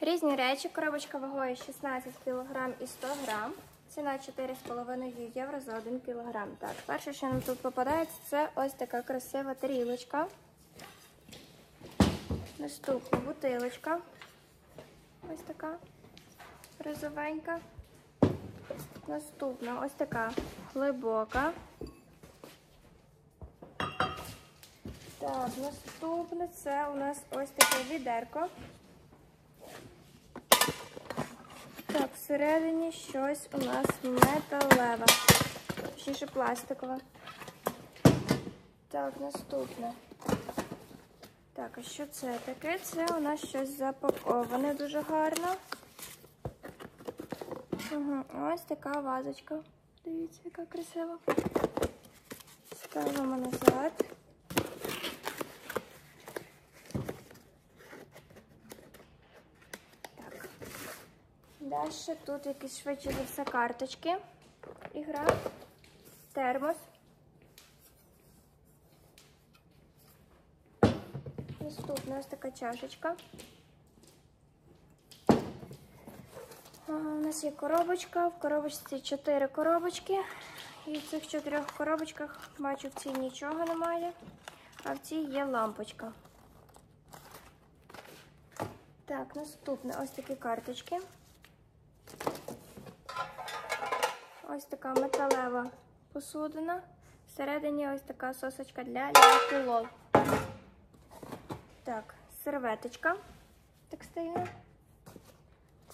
Різні речі. Коробочка вагою 16 кг і 100 г. Ціна 4,5 євро за 1 кг. Так, перше, що нам тут попадається, це ось така красива тарілочка. Наступна бутилочка. Ось така розовенька. Наступна ось така глибока. Так, наступне це у нас ось таке відерко. Так, всередині щось у нас металеве, точніше пластикове. Так, наступне. Так, а що це таке? Це у нас щось запаковане дуже гарно. Угу. Ось така вазочка. Дивіться, яка красива. Ставимо назад. Далі тут якісь швидше за все карточки. Ігра. Термос. Наступна ось така чашечка. У нас є коробочка. В коробочці 4 коробочки. І в цих чотирьох коробочках бачу, в цій нічого немає, а в цій є лампочка. Так, наступне ось такі карточки. Ось така металева посудина. Всередині ось така сосочка для лол. Так, серветочка текстильна.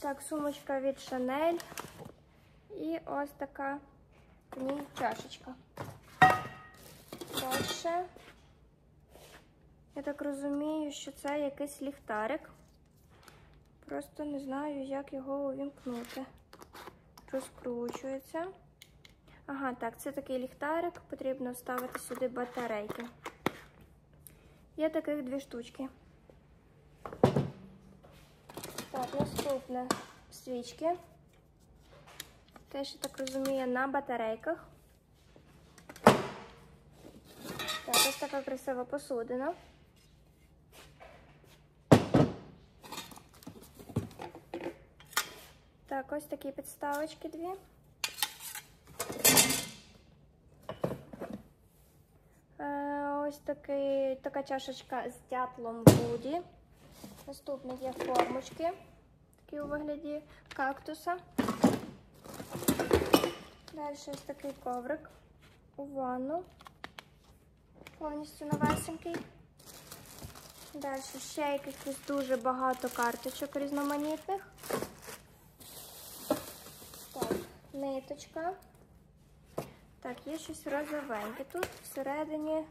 Так, сумочка від Шанель. І ось така в ній чашечка. Далі. Я так розумію, що це якийсь ліхтарик. Просто не знаю, як його увімкнути. Розкручується. Ага, так, це такий ліхтарик, потрібно вставити сюди батарейки. Є таких дві штучки. Так, наступне свічки. Теж, я так розумію, на батарейках. Так, ось така красива посудина. Так, ось такі підставочки дві. Е, Ось такий, така чашечка з дятлом Буді. Наступне є формочки, такі у вигляді кактуса. Далі ось такий коврик у ванну. Повністю новесенький. Далі ще якихось дуже багато карточок різноманітних. Так, ниточка. Так, є щось розовеньке тут. Всередині,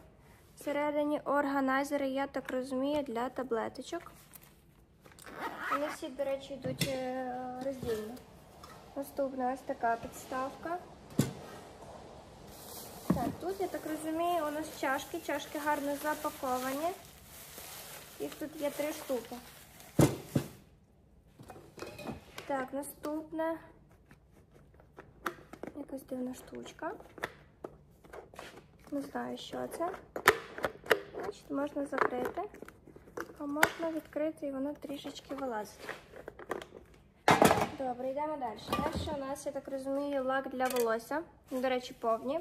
всередині органайзери, я так розумію, для таблеточок. Вони всі, до речі, йдуть е, роздільно. Наступна ось така підставка. Так, тут, я так розумію, у нас чашки. Чашки гарно запаковані. Їх тут є три штуки. Так, наступне. Якась дивна штучка. Не знаю, що це. Значить, можна закрити, а можна відкрити і воно трішечки вилазить. Добре, йдемо далі. Далі у нас, я так розумію, лак для волосся. До речі, повні.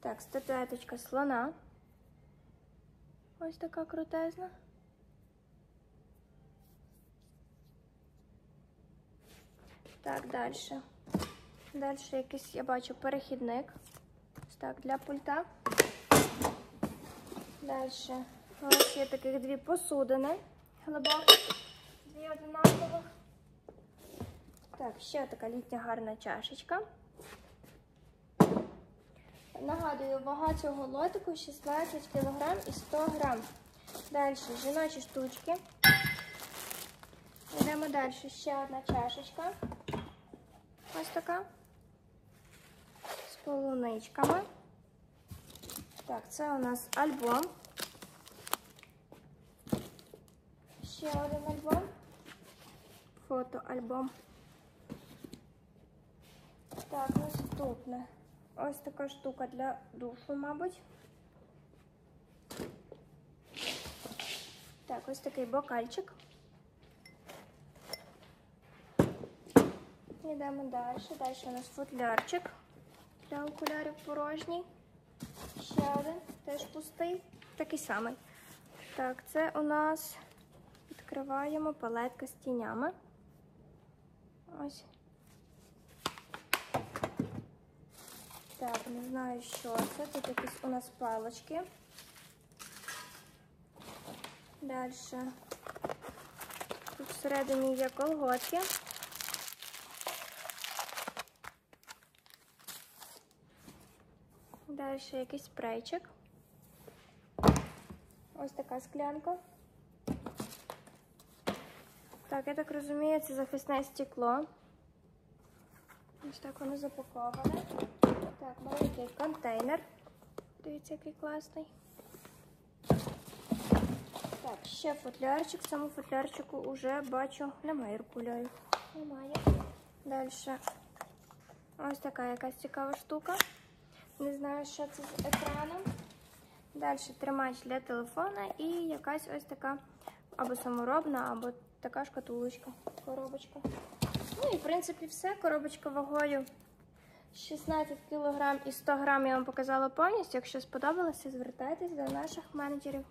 Так, статуеточка слона. Ось така крутезна. Так, далі. Далі якийсь, я бачу, перехідник. Так, для пульта. Далі. Нас є таких дві посудини. Глибокі. Дві одинакових. Так, ще така літня гарна чашечка. Нагадую, вага цього лотику 16 кг і 100 г. Далі жіночі штучки. Йдемо далі. Ще одна чашечка. Ось така. З полуничками. Так, це у нас альбом. Ще один альбом. Фотоальбом. Так, наступне. Ось така штука для душу, мабуть. Так, ось такий бокальчик. Йдемо далі. Далі у нас футлярчик для окулярів порожній. Ще один, теж пустий, такий самий. Так, це у нас відкриваємо палетка з тінями. Ось. Так, не знаю, що це. Тут якісь у нас палочки. Далі. Тут всередині є колготки. Далі якийсь спрейчик. Ось така склянка. Так, я так розумію, це захисне стекло. Ось так воно запаковане. Так, маленький контейнер. Дивіться, який класний. Так, ще футлярчик. В цьому футлярчику вже бачу, немає рукуляю. Немає. Далі. Ось така якась цікава штука. Не знаю, що це з екраном. Далі тримач для телефона і якась ось така або саморобна, або така шкатулочка, коробочка. Ну і в принципі все. Коробочка вагою 16 кг і 100 грам я вам показала повністю. Якщо сподобалося, звертайтесь до наших менеджерів.